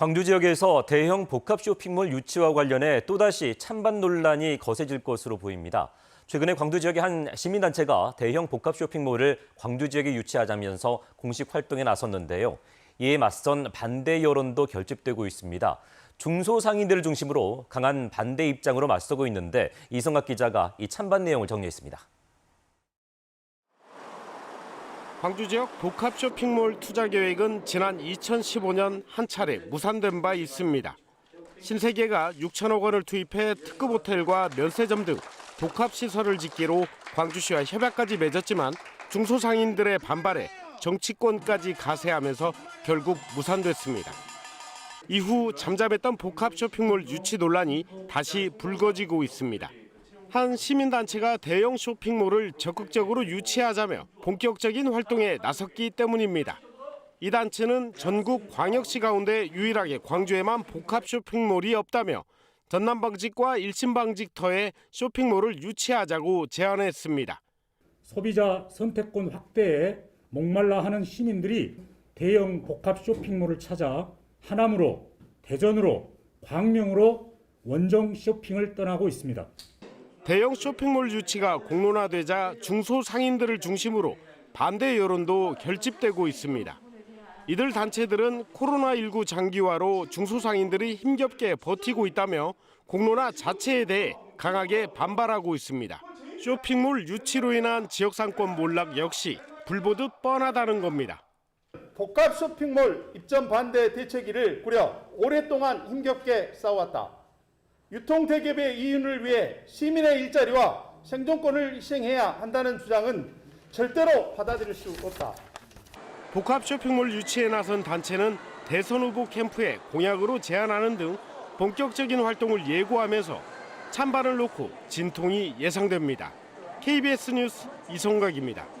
광주 지역에서 대형 복합 쇼핑몰 유치와 관련해 또다시 찬반 논란이 거세질 것으로 보입니다. 최근에 광주 지역의 한 시민단체가 대형 복합 쇼핑몰을 광주 지역에 유치하자면서 공식 활동에 나섰는데요. 이에 맞선 반대 여론도 결집되고 있습니다. 중소상인들을 중심으로 강한 반대 입장으로 맞서고 있는데 이성학 기자가 이 찬반 내용을 정리했습니다. 광주 지역 복합 쇼핑몰 투자 계획은 지난 2015년 한 차례 무산된 바 있습니다. 신세계가 6천억 원을 투입해 특급 호텔과 면세점 등 복합 시설을 짓기로 광주시와 협약까지 맺었지만 중소상인들의 반발에 정치권까지 가세하면서 결국 무산됐습니다. 이후 잠잠했던 복합 쇼핑몰 유치 논란이 다시 불거지고 있습니다. 한 시민단체가 대형 쇼핑몰을 적극적으로 유치하자며 본격적인 활동에 나섰기 때문입니다. 이 단체는 전국 광역시 가운데 유일하게 광주에만 복합 쇼핑몰이 없다며 전남방직과 일신방직터에 쇼핑몰을 유치하자고 제안했습니다. 소비자 선택권 확대에 목말라 하는 시민들이 대형 복합 쇼핑몰을 찾아 하남으로 대전으로 광명으로 원정 쇼핑을 떠나고 있습니다. 대형 쇼핑몰 유치가 공론화되자 중소상인들을 중심으로 반대 여론도 결집되고 있습니다. 이들 단체들은 코로나19 장기화로 중소상인들이 힘겹게 버티고 있다며 공론화 자체에 대해 강하게 반발하고 있습니다. 쇼핑몰 유치로 인한 지역 상권 몰락 역시 불보듯 뻔하다는 겁니다. 복합 쇼핑몰 입점 반대 대책위를 꾸려 오랫동안 힘겹게 싸웠다. 유통 대기업의 이윤을 위해 시민의 일자리와 생존권을 희생해야 한다는 주장은 절대로 받아들일 수 없다. 복합 쇼핑몰 유치에 나선 단체는 대선 후보 캠프에 공약으로 제안하는 등 본격적인 활동을 예고하면서 찬반을 놓고 진통이 예상됩니다. KBS 뉴스 이성각입니다.